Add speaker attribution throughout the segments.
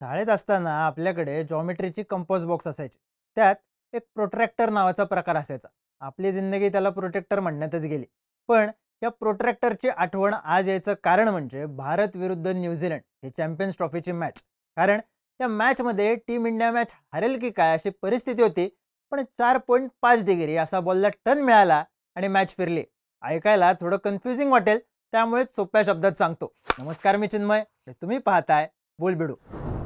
Speaker 1: शाळेत असताना आपल्याकडे जॉमेट्रीची कंपोज बॉक्स असायची. त्यात एक प्रोट्रॅक्टर नावाचा प्रकार असायचा. आपली जिंदगी त्याला प्रोटेक्टर म्हणण्यातच गेली. पण या प्रोट्रॅक्टरची आठवण आज यायचं कारण म्हणजे भारत विरुद्ध न्यूझीलंड ही चॅम्पियन्स ट्रॉफीची मॅच कारण या मॅचमध्ये टीम इंडिया मॅच हरेल की काय अशी परिस्थिती होती पण चार पॉईंट पाच डिग्री असा बॉलला टर्न मिळाला आणि मॅच फिरली. ऐकायला थोडं कन्फ्युजिंग वाटेल त्यामुळेच सोप्या शब्दात सांगतो. नमस्कार मी चिन्मय तुम्ही पाहताय बोलबिडू.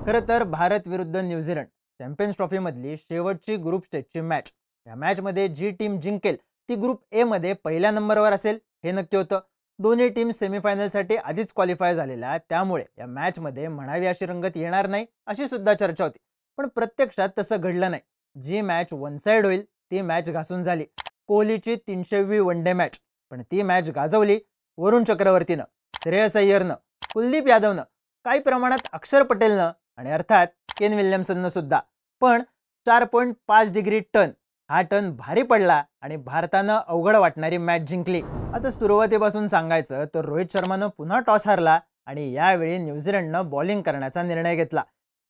Speaker 1: खरं तर भारत विरुद्ध न्यूझीलंड चॅम्पियन्स ट्रॉफीमधली शेवटची ग्रुप स्टेजची मॅच या मॅचमध्ये जी टीम जिंकेल ती ग्रुप ए मध्ये पहिल्या नंबरवर असेल हे नक्की होतं. दोन्ही टीम सेमीफायनलसाठी आधीच क्वालिफाय झालेल्या त्यामुळे या मॅचमध्ये म्हणावी अशी रंगत येणार नाही अशी सुद्धा चर्चा होती. पण प्रत्यक्षात तसं घडलं नाही. जी मॅच वन साईड होईल ती मॅच घासून झाली. कोहलीची तीनशेवी वन डे मॅच पण ती मॅच गाजवली वरुण चक्रवर्तीनं श्रेयस अय्यरनं कुलदीप यादवनं काही प्रमाणात अक्षर पटेलनं आणि अर्थात केन विल्यमसननं सुद्धा. पण चार पॉईंट पाच डिग्री टन हा टन भारी पडला आणि भारतानं अवघड वाटणारी मॅच जिंकली. आता सुरुवातीपासून सांगायचं तर रोहित शर्मानं पुन्हा टॉस हरला आणि यावेळी न्यूझीलंडनं बॉलिंग करण्याचा निर्णय घेतला.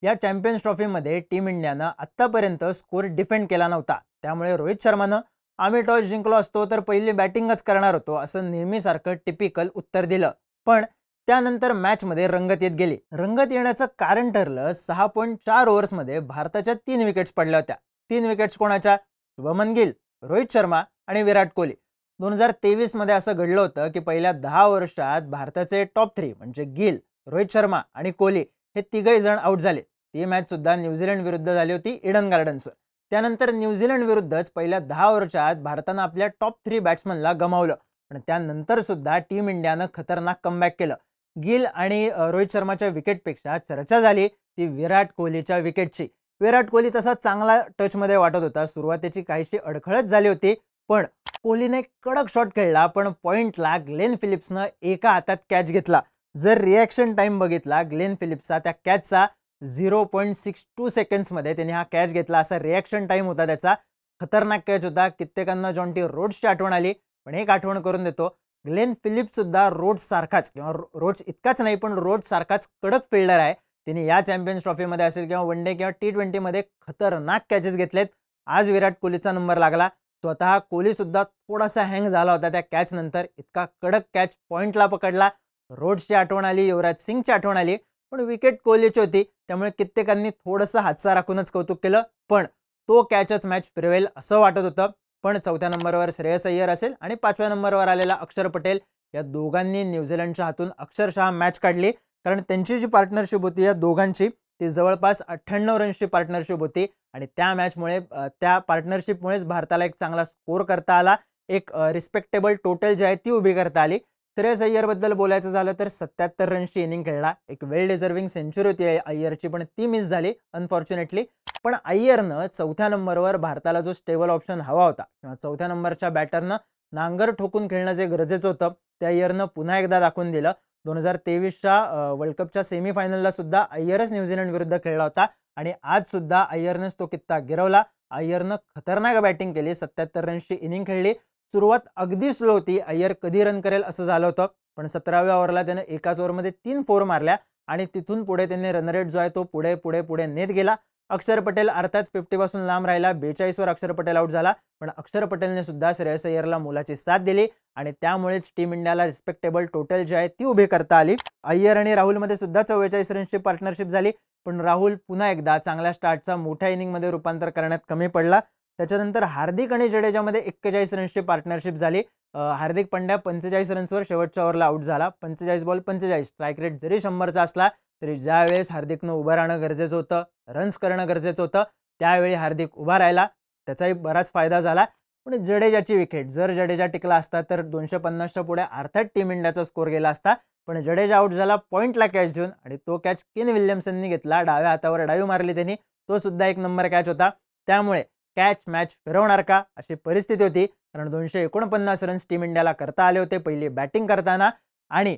Speaker 1: या चॅम्पियन्स ट्रॉफीमध्ये टीम इंडियानं आत्तापर्यंत स्कोर डिफेंड केला नव्हता. त्यामुळे रोहित शर्मानं आम्ही टॉस जिंकलो असतो तर पहिली बॅटिंगच करणार होतो असं नेहमीसारखं टिपिकल उत्तर दिलं. पण त्यानंतर मॅचमध्ये रंगत येत गेली. रंगत येण्याचं कारण ठरलं सहा पॉईंट चार ओव्हर्समध्ये भारताच्या तीन विकेट्स पडल्या होत्या. तीन विकेट्स कोणाच्या? शुभमन गिल रोहित शर्मा आणि विराट कोहली. दोन हजार तेवीसमध्ये असं घडलं होतं की पहिल्या दहा वर्षात भारताचे टॉप थ्री म्हणजे गिल रोहित शर्मा आणि कोहली हे तिघही जण आऊट झाले. ती मॅच सुद्धा न्यूझीलंड विरुद्ध झाली होती इडन गार्डन्सवर. त्यानंतर न्यूझीलंड विरुद्धच पहिल्या दहा वर्षात भारतानं आपल्या टॉप थ्री बॅट्समनला गमावलं. पण त्यानंतर सुद्धा टीम इंडियानं खतरनाक कमबॅक केलं. गिल आणि रोहित शर्माच्या विकेटपेक्षा चर्चा झाली ती विराट कोहलीच्या विकेटची. विराट कोहली तसा चांगला टचमध्ये वाटत होता. सुरुवातीची काहीशी अडखळत झाली होती पण कोहलीने कडक शॉट खेळला पण पॉईंटला ग्लेन फिलिप्सनं एका हातात कॅच घेतला. जर रिॲक्शन टाइम बघितला ग्लेन फिलिप्सचा त्या कॅचचा झिरो पॉईंट सिक्स टू सेकंड्समध्ये त्याने हा कॅच घेतला. असा रिॲक्शन टाइम होता त्याचा. खतरनाक कॅच होता. कित्येकांना जॉन्टी रोड्सची आठवण आली पण एक आठवण करून देतो. ग्लेन फिलिप्स सुद्धा रोड्स सारखाच किंवा रोड्स इतकाच नाही पण रोड्स सारखाच कडक फिल्डर आहे. तिने या चॅम्पियन्स ट्रॉफीमध्ये असेल किंवा वन डे किंवा टी ट्वेंटीमध्ये खतरनाक कॅचेस घेतलेत. आज विराट कोहलीचा नंबर लागला. स्वतः कोहली सुद्धा थोडासा हँग झाला होता त्या कॅचनंतर इतका कडक कॅच पॉईंटला पकडला. रोड्सची आठवण आली युवराज सिंगची आठवण आली. पण विकेट कोहलीची होती. त्यामुळे कित्येकांनी थोडंसं हातसा राखूनच कौतुक केलं. पण तो कॅचच मॅच फिरवेल असं वाटत होतं. पण चौथ्या नंबरवर श्रेयस अय्यर असेल आणि पाचव्या नंबरवर आलेला अक्षर पटेल. या दोघांनी न्यूझीलंडच्या हातून अक्षरशः मॅच काढली. कारण त्यांची जी पार्टनरशिप होती या दोघांची ती जवळपास अठ्ठ्याण्णव रन्सची पार्टनरशिप होती. आणि त्या मॅचमुळे त्या पार्टनरशिपमुळेच भारताला एक चांगला स्कोर करता आला. एक रिस्पेक्टेबल टोटल जी आहे ती उभी करता आली. श्रेयस अय्यरबद्दल बोलायचं झालं तर सत्याहत्तर रन्सची इनिंग खेळला. एक वेल डिझर्विंग सेंचुरी होती अय्यरची पण ती मिस झाली अनफॉर्च्युनेटली पण अय्यरनं चौथ्या नंबरवर भारताला जो स्टेबल ऑप्शन हवा होता किंवा चौथ्या नंबरच्या बॅटरनं नांगर ठोकून खेळणं जे गरजेचं होतं ते अय्यरनं पुन्हा एकदा दाखवून दिलं. दोन हजार तेवीसच्या वर्ल्ड कपच्या सेमीफायनलला सुद्धा अय्यरच न्यूझीलंड विरुद्ध खेळला होता आणि आज सुद्धा अय्यरनंच तो कित्ता गिरवला. अय्यरनं खतरनाक बॅटिंग केली सत्याहत्तर रन्सची इनिंग खेळली. सुरुवात अगदी स्लो होती. अय्यर कधी रन करेल असं झालं होतं. पण सतराव्या ओव्हरला त्यानं एकाच ओव्हरमध्ये तीन फोर मारल्या आणि तिथून पुढे त्यांनी रन रेट जो आहे तो पुढे पुढे पुढे नेत गेला. अक्षर पटेल अर्थात फिफ्टीपासून लांब राहिला. बेचाळीसवर अक्षर पटेल आउट झाला. पण अक्षर पटेलने सुद्धा श्रेयस अय्यरला मोलाची साथ दिली आणि त्यामुळेच टीम इंडियाला रिस्पेक्टेबल टोटल जी आहे ती उभी करता आली. अय्यर आणि राहुलमध्ये सुद्धा चव्वेचाळीस रन्सची पार्टनरशिप झाली. पण राहुल पुन्हा एकदा चांगल्या स्टार्टचा मोठ्या इनिंगमध्ये रूपांतर करण्यात कमी पडला. त्याच्यानंतर हार्दिक आणि जडेजामध्ये एक्केचाळीस रन्सची पार्टनरशिप झाली. हार्दिक पंड्या पंचेचाळीस रन्सवर शेवटच्या ओव्हरला आउट झाला. पंचेचाळीस बॉल पंचेचाळीस. स्ट्राईक रेट जरी शंभरचा असला तरी ज्यावेळेस हार्दिकनं उभं राहणं गरजेचं होतं रन्स करणं गरजेचं होतं त्यावेळी हार्दिक उभा राहिला. त्याचाही बराच फायदा झाला. पण जडेजाची विकेट जर जडेजा टिकला असता तर दोनशे पन्नासच्या पुढे अर्थात टीम इंडियाचा स्कोर गेला असता. पण जडेजा आउट झाला पॉईंटला कॅच देऊन आणि तो कॅच किन विल्यमसननी घेतला. डाव्या हातावर डायू मारली त्यांनी. तो सुद्धा एक नंबर कॅच होता. त्यामुळे कॅच मॅच फिरवणार का? अशी परिस्थिती होती. कारण दोनशे एकोणपन्नास रन्स टीम इंडियाला करता आले होते. पहिली बॅटिंग करताना. आणि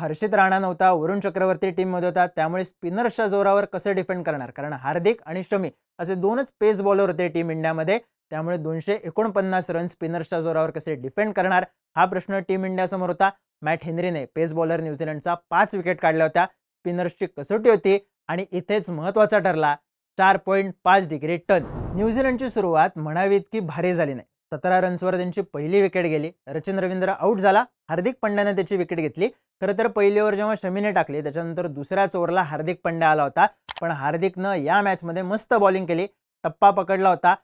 Speaker 1: हर्षित राणा नव्हता. वरुण चक्रवर्ती टीममध्ये होता. त्यामुळे स्पिनर्सच्या जोरावर कसं डिफेंड करणार? कारण हार्दिक आणि शमी असे दोनच पेस बॉलर होते टीम इंडियामध्ये. त्यामुळे दोनशे एकोणपन्नास रन स्पिनर्सच्या जोरावर कसे डिफेंड करणार? हा प्रश्न टीम इंडियासमोर होता. मॅट हेनरीने पेस बॉलर न्यूझीलंडचा पाच विकेट काढल्या होत्या. स्पिनर्सची कसोटी होती. आणि इथेच महत्त्वाचा ठरला. चार पॉईंट पाच डिग्री टन. न्यूझीलंडची सुरुवात म्हणावी इतकी भारी झाली नाही. सतरा रन्सवर त्यांची पहिली विकेट गेली. रचिन रवींद्र आऊट झाला. हार्दिक पंड्याने त्याची विकेट घेतली. खरं तर पहिली ओव्हर जेव्हा शमीने टाकली त्याच्यानंतर दुसऱ्याच ओव्हरला हार्दिक पंड्या आला होता. पण हार्दिकनं या मॅचमध्ये मस्त बॉलिंग केली. टप्पा पकडला होता.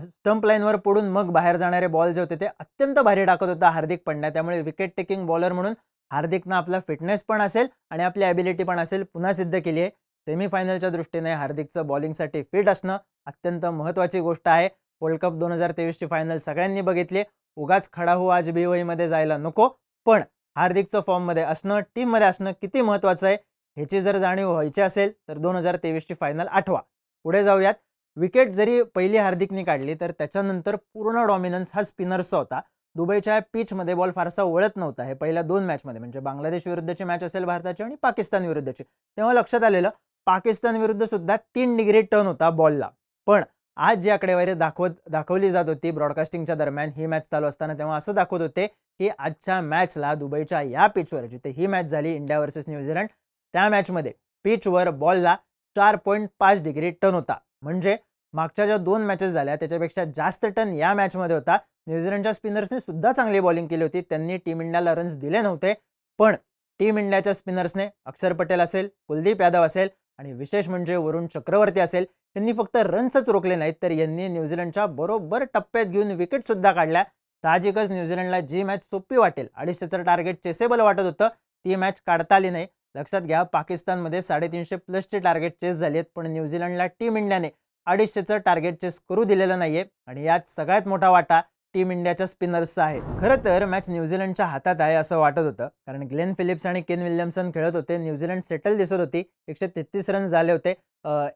Speaker 1: स्टंप लाईनवर पडून मग बाहेर जाणारे बॉल जे होते ते अत्यंत भारी टाकत होता हार्दिक पंड्या. त्यामुळे विकेट टेकिंग बॉलर म्हणून हार्दिकनं आपला फिटनेस पण असेल आणि आपली ॲबिलिटी पण असेल पुन्हा सिद्ध केली आहे सेमीफायनलच्या दृष्टीने हार्दिकचं बॉलिंगसाठी फिट असणं अत्यंत महत्त्वाची गोष्ट आहे. वर्ल्ड कप दोन हजार तेवीसची फायनल सगळ्यांनी बघितली. उगाच खडा हो आज बीओईमध्ये जायला नको. पण हार्दिकचं फॉर्ममध्ये असणं टीममध्ये असणं किती महत्त्वाचं आहे ह्याची जर जाणीव व्हायची असेल तर दोन हजार तेवीसची फायनल आठवा. पुढे जाऊयात. विकेट जरी पहिली हार्दिकने काढली तर त्याच्यानंतर पूर्ण डॉमिनन्स हा स्पिनर्सचा होता. दुबईच्या पिचमध्ये बॉल फारसा वळत नव्हता. हे पहिल्या दोन मॅचमध्ये म्हणजे बांगलादेश विरुद्धची मॅच असेल भारताची आणि पाकिस्तान विरुद्धची. तेव्हा लक्षात आलेलं पाकिस्तान विरुद्ध सुद्धा तीन डिग्री टर्न होता बॉलला पण आज जी आकडेवारी दाखवत दाखवली जात होती ब्रॉडकास्टिंगच्या दरम्यान ही मॅच चालू असताना तेव्हा असं दाखवत होते की आजच्या मॅचला दुबईच्या या पिचवर जिथे ही मॅच झाली इंडिया वर्सेस न्यूझीलंड त्या मॅचमध्ये पिचवर बॉलला चार पॉईंट पाच डिग्री टन होता. म्हणजे मागच्या ज्या दोन मॅचेस झाल्या त्याच्यापेक्षा जास्त टन या मॅचमध्ये होता. न्यूझीलंडच्या स्पिनर्सने सुद्धा चांगली बॉलिंग केली होती. त्यांनी टीम इंडियाला रन्स दिले नव्हते. पण टीम इंडियाच्या स्पिनर्सने अक्षर पटेल असेल कुलदीप यादव असेल आणि विशेष म्हणजे वरुण चक्रवर्ती असेल त्यांनी फक्त रन्सच रोखले नाहीत तर यांनी न्यूझीलंडच्या बरोबर टप्प्यात घेऊन विकेट सुद्धा काढल्या. साहजिकच न्यूझीलंडला जी मॅच सोपी वाटेल अडीचशेचं टार्गेट चेसेबल वाटत होतं ती मॅच काढता आली नाही. लक्षात घ्या पाकिस्तानमध्ये साडेतीनशे प्लसचे टार्गेट चेस झाले आहेत पण न्यूझीलंडला टीम इंडियाने अडीचशेचं टार्गेट चेस करू दिलेलं नाहीये. आणि यात सगळ्यात मोठा वाटा टीम इंडियाच्या स्पिनर्सचा आहे खरं तर मॅच न्यूझीलंडच्या हातात आहे असं वाटत होतं. कारण ग्लेन फिलिप्स आणि केन विल्यमसन खेळत होते. न्यूझीलंड सेटल दिसत होती. एकशे तेहतीस रन झाले होते.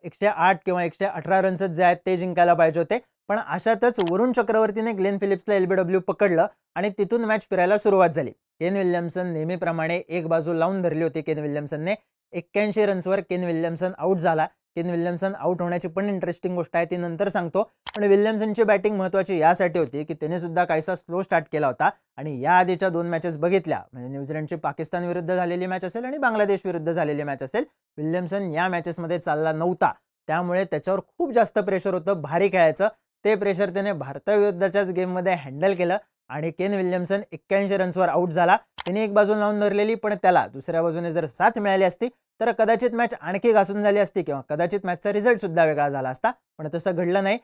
Speaker 1: एकशे आठ किंवा एकशे अठरा रन्सच जे आहेत ते जिंकायला पाहिजे होते. पण अशातच वरुण चक्रवर्तीने ग्लेन फिलिप्सला एलबीडब्ल्यू पकडलं आणि तिथून मॅच फिरायला सुरुवात झाली. केन विल्यमसन नेहमीप्रमाणे एक बाजू लावून धरली होती केन विल्यमसनने. एक्क्याऐंशी रन्सवर केन विल्यमसन आऊट झाला. केन विल्यमसन आउट होण्याची पण इंटरेस्टिंग गोष्ट आहे ती नंतर सांगतो. पण विल्यमसनची बॅटिंग महत्त्वाची यासाठी होती की त्याने सुद्धा काहीसा स्लो स्टार्ट केला होता. आणि या आधीच्या दोन मॅचेस बघितल्या. म्हणजे न्यूझीलंडची पाकिस्तान विरुद्ध झालेली मॅच असेल आणि बांगलादेश विरुद्ध झालेली मॅच असेल. विल्यमसन या मॅचेसमध्ये चालला नव्हता. त्यामुळे त्याच्यावर खूप जास्त प्रेशर होतं भारी खेळायचं. ते प्रेशर त्याने भारताविरुद्धच्याच गेममध्ये हँडल केलं. आणि केन विल्यमसन एक्क्याऐंशी रन्सवर आऊट झाला. त्याने एक बाजू लावून धरलेली पण त्याला दुसऱ्या बाजूने जर साथ मिळाली असती तर कदाचित मॅच आणखी घासून झाली असती किंवा कदाचित मॅचचा रिझल्ट सुद्धा वेगळा झाला असता. पण तसं घडलं नाही.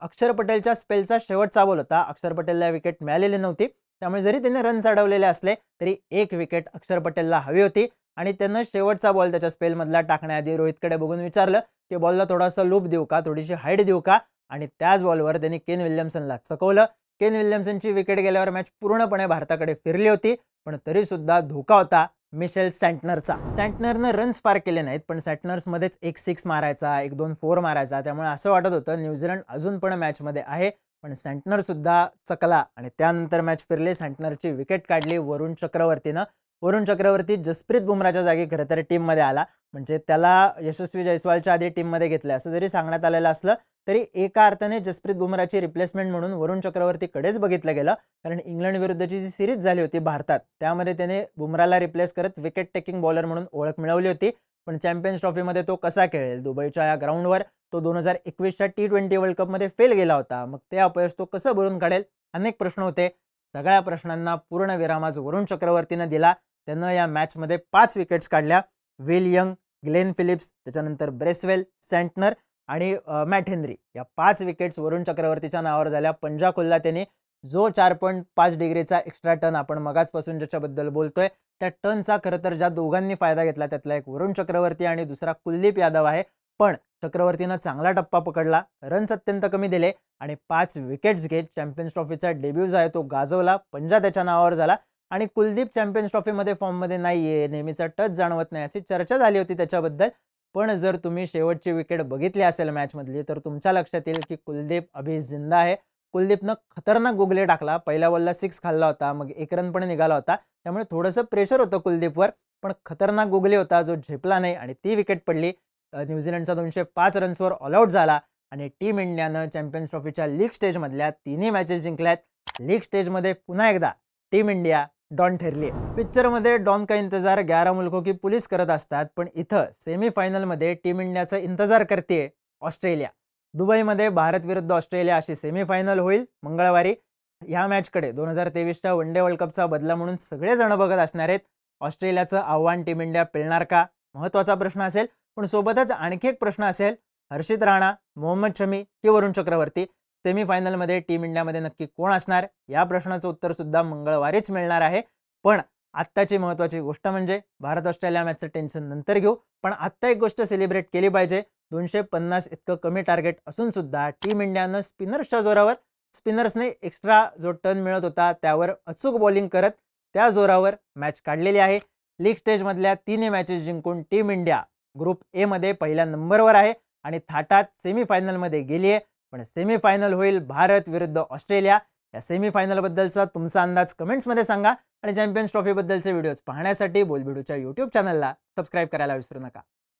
Speaker 1: अक्षर पटेलच्या स्पेलचा शेवटचा बॉल होता. अक्षर पटेलला विकेट मिळालेली नव्हती. त्यामुळे जरी त्याने रन्स अडवलेले असले तरी एक विकेट अक्षर पटेलला हवी होती. आणि त्यानं शेवटचा बॉल त्याच्या स्पेलमधला टाकण्याआधी रोहितकडे बघून विचारलं की बॉलला थोडासा लूप देऊ का? थोडीशी हाईट देऊ का? आणि त्याच बॉलवर त्यांनी केन विल्यमसनला चकवलं. केन विल्यमसनची विकेट गेल्यावर मॅच पूर्णपणे भारताकडे फिरली होती पण तरी सुद्धा धोका होता मिशेल सँटनरचा सँटनरनं रन्स फार केले नाहीत पण सँटनर्समध्येच एक सिक्स मारायचा एक दोन फोर मारायचा त्यामुळे असं वाटत होतं न्यूझीलंड अजून पण मॅचमध्ये आहे पण सँटनर सुद्धा चकला आणि त्यानंतर मॅच फिरले सँटनरची विकेट काढली वरुण चक्रवर्तीनं. वरुण चक्रवर्ती जसप्रीत बुमराच्या जागी खरं तर टीममध्ये आला. म्हणजे त्याला यशस्वी जयस्वालच्या आधी टीममध्ये घेतलं असं जरी सांगण्यात आलेलं असलं तरी एका अर्थाने जसप्रीत बुमराची रिप्लेसमेंट म्हणून वरुण चक्रवर्तीकडेच बघितलं गेलं. कारण इंग्लंड विरुद्धची जी सिरीज झाली होती भारतात त्यामध्ये त्याने बुमराला रिप्लेस करत विकेट टेकिंग बॉलर म्हणून ओळख मिळवली होती. पण चॅम्पियन्स ट्रॉफीमध्ये तो कसा खेळेल? दुबईच्या या ग्राउंडवर तो दोन हजार एकवीसच्या टी ट्वेंटी वर्ल्ड कपमध्ये फेल गेला होता. मग ते अपयश तो कसं भरून काढेल? अनेक प्रश्न होते. सगळ्या प्रश्नांना पूर्ण विराम आज वरुण चक्रवर्तीनं दिला. त्यानं या मॅचमध्ये पाच विकेट्स काढल्या. विल यंग ग्लेन फिलिप्स त्याच्यानंतर ब्रेसवेल सेंटनर आणि मॅट हेनरी. या पाच विकेट्स वरुण चक्रवर्तीच्या नावावर झाल्या. पंजा खुल्ला त्याने जो चार पॉईंट पाच डिग्रीचा एक्स्ट्रा टर्न आपण मगाचपासून ज्याच्याबद्दल बोलतोय त्या टर्नचा खरं तर ज्या दोघांनी फायदा घेतला त्यातला एक वरुण चक्रवर्ती आणि दुसरा कुलदीप यादव आहे. पण चक्रवर्तीनं चांगला टप्पा पकडला रन्स अत्यंत कमी दिले आणि पाच विकेट्स घेत चॅम्पियन्स ट्रॉफीचा डेब्यू जो आहे तो गाजवला. पंजा त्याच्या नावावर झाला. आणि कुलदीप चॅम्पियन्स ट्रॉफीमध्ये फॉर्ममध्ये नाही आहे नेहमीचा टच जाणवत नाही अशी चर्चा झाली होती त्याच्याबद्दल. पण जर तुम्ही शेवटची विकेट बघितली असेल मॅचमधली तर तुमच्या लक्षात येईल की कुलदीप अभि जिंदा आहे. कुलदीपनं खतरनाक गुगले टाकला पहिल्या बॉलला सिक्स खाल्ला होता मग एक रन पण निघाला होता. त्यामुळे थोडंसं प्रेशर होतं कुलदीपवर पण खतरनाक गुगले होता जो झेपला नाही आणि ती विकेट पडली. न्यूझीलंडचा दोनशे पाच रन्सवर ऑलआउट झाला आणि टीम इंडियानं चॅम्पियन्स ट्रॉफीच्या लीग स्टेजमधल्या तिन्ही मॅचेस जिंकल्यात. लीग स्टेजमध्ये पुन्हा एकदा टीम इंडिया डॉन ठरली आहे. पिक्चरमध्ये डॉन का इंतजार ग्यारा मुलको की पुलिस करत असतात पण इथं सेमीफायनलमध्ये टीम इंडियाचा इंतजार करते ऑस्ट्रेलिया. दुबईमध्ये भारत विरुद्ध ऑस्ट्रेलिया अशी सेमीफायनल होईल मंगळवारी. ह्या मॅचकडे दोन हजार तेवीसच्या वन डे वर्ल्ड कपचा बदला म्हणून सगळेजण बघत असणार आहेत. ऑस्ट्रेलियाचं आव्हान टीम इंडिया पेलणार का? महत्त्वाचा प्रश्न असेल. पण सोबतच आणखी एक प्रश्न असेल. हर्षित राणा मोहम्मद शमी की वरुण चक्रवर्ती? सेमीफायनलमध्ये टीम इंडियामध्ये नक्की कोण असणार? या प्रश्नाचं उत्तर सुद्धा मंगळवारीच मिळणार आहे. पण आत्ताची महत्त्वाची गोष्ट म्हणजे भारत ऑस्ट्रेलिया मॅचचं टेन्शन नंतर घेऊ. पण आत्ता एक गोष्ट सेलिब्रेट केली पाहिजे. दोनशे पन्नास इतकं कमी टार्गेट असून सुद्धा टीम इंडियानं स्पिनर्सच्या जोरावर स्पिनर्सने एक्स्ट्रा जो टर्न मिळत होता त्यावर अचूक बॉलिंग करत त्या जोरावर मॅच काढलेली आहे. लीग स्टेजमधल्या तिन्ही मॅचेस जिंकून टीम इंडिया ग्रुप एमध्ये पहिल्या नंबरवर आहे आणि थाटात सेमीफायनलमध्ये गेली आहे पण सेमीफायनल होईल भारत विरुद्ध ऑस्ट्रेलिया. या सेमीफायनलबद्दलचा तुमचा अंदाज कमेंट्समध्ये सांगा आणि चॅम्पियन्स ट्रॉफीबद्दलचे व्हिडिओज पाहण्यासाठी बोलबिडूच्या यूट्यूब चॅनलला सबस्क्राईब करायला विसरू नका.